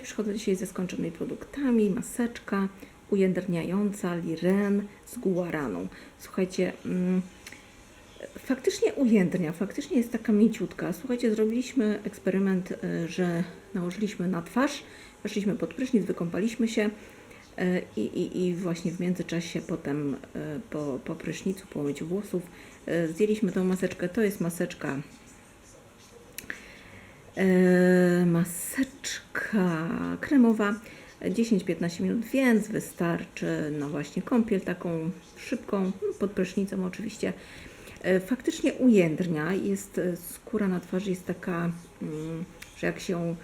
przychodzę dzisiaj ze skończonymi produktami. Maseczka ujędrniająca Liren z guaraną. Słuchajcie, mm, faktycznie ujędrnia, faktycznie jest taka mięciutka. Słuchajcie, zrobiliśmy eksperyment, y, że nałożyliśmy na twarz, weszliśmy pod prysznic, wykąpaliśmy się y, i, i, i właśnie w międzyczasie potem y, po, po prysznicu, po myciu włosów y, zjęliśmy tą maseczkę. To jest maseczka maseczka kremowa 10-15 minut, więc wystarczy no właśnie kąpiel taką szybką, no, pod prysznicem oczywiście. E, Faktycznie ujędrnia, jest e, skóra na twarzy jest taka, mm, że jak się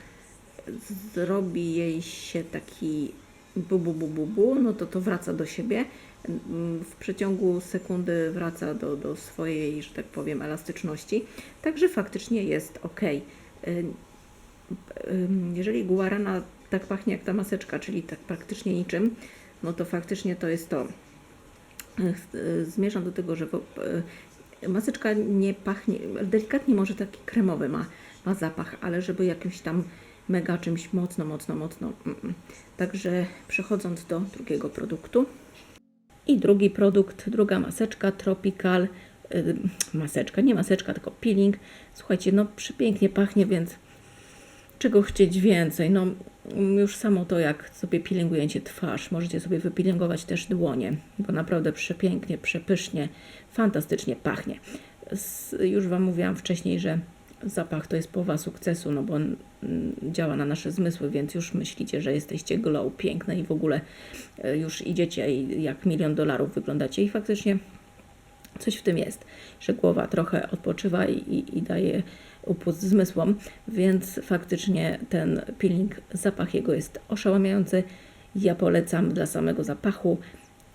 zrobi jej się taki bu, bu, bu, bu, bu no to to wraca do siebie. Mm, W przeciągu sekundy wraca do, do swojej, że tak powiem, elastyczności. Także faktycznie jest ok. Jeżeli guarana tak pachnie jak ta maseczka, czyli tak praktycznie niczym, no to faktycznie to jest to. Y, Zmierzam do tego, że y, maseczka nie pachnie, delikatnie może taki kremowy ma, ma zapach, ale żeby jakimś tam mega czymś mocno, mocno, mocno. mm, mm. Także przechodząc do drugiego produktu. I drugi produkt, druga maseczka Tropical. Maseczka, nie maseczka, tylko peeling. Słuchajcie, no przepięknie pachnie, więc czego chcieć więcej? No już samo to, jak sobie peelingujecie twarz, możecie sobie wypeelingować też dłonie, bo naprawdę przepięknie, przepysznie, fantastycznie pachnie. Już Wam mówiłam wcześniej, że zapach to jest połowa sukcesu, no bo on mm, działa na nasze zmysły, więc już myślicie, że jesteście glow, piękne i w ogóle e, już idziecie jak milion dolarów wyglądacie i faktycznie coś w tym jest, że głowa trochę odpoczywa i, i, i daje upust zmysłom, więc faktycznie ten peeling, zapach jego jest oszałamiający. Ja polecam dla samego zapachu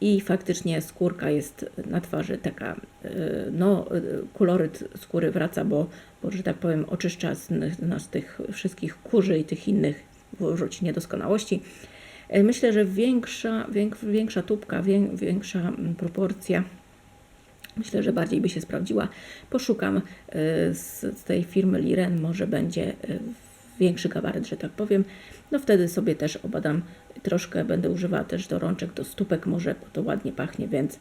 i faktycznie skórka jest na twarzy taka, y, no, y, koloryt skóry wraca, bo, bo że tak powiem, oczyszcza z nas tych wszystkich kurzy i tych innych wróci niedoskonałości. Y, Myślę, że większa, więk- większa tubka, wię- większa mm, proporcja Myślę, że bardziej by się sprawdziła. Poszukam y, z, tej firmy Liren, może będzie y, większy gabaryt, że tak powiem. No wtedy sobie też obadam, troszkę będę używała też do rączek, do stópek może, bo to ładnie pachnie, więc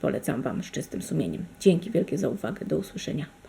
polecam Wam z czystym sumieniem. Dzięki wielkie za uwagę, do usłyszenia.